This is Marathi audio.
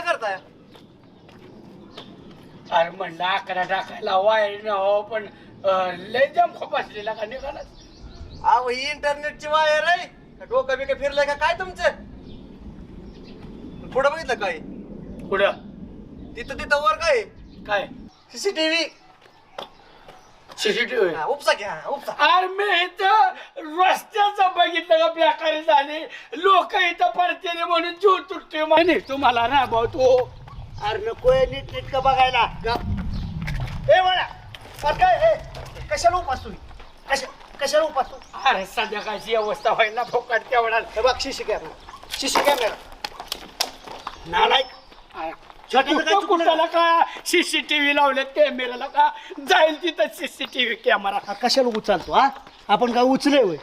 काय करताय? अरे म्हणलं आकडा टाकायला वायर न हो पण लय जाम खोप असलेला का निघाला? अहो ही इंटरनेटची वायर आहे. डोकं बिकं फिरलंय का? काय तुमचं? पुढं बघितलं काय पुढं. तिथं तिथं वर काय? काय सीसीटीव्ही सीसीटीव्ही उपसा घ्या उपसा. अरे मी इथं रस्त्याचं बघितलं का बेकारी झाली. लोक इथं पर पडते म्हणून जीव तुटतोय म्हणे. तुम्हाला ना भाऊ तो अरे नको नीट नीट का बघायला. वळा अरे काय हे कशाला उपास तुम्ही कशा कशाला उपास तू अरे संध्याकाळची अवस्था व्हायला फोकाट तेवढा हे बघ शिशी कॅमेरा शिशी कॅमेरा नालायक. छोट्याचं काय कुठं? कुठाला का? सीसीटीव्ही लावले कॅमेराला का? जाईल तिथं सीसीटीव्ही कॅमेरा हा, कशाला उचलतो हा? आपण काय उचले होय?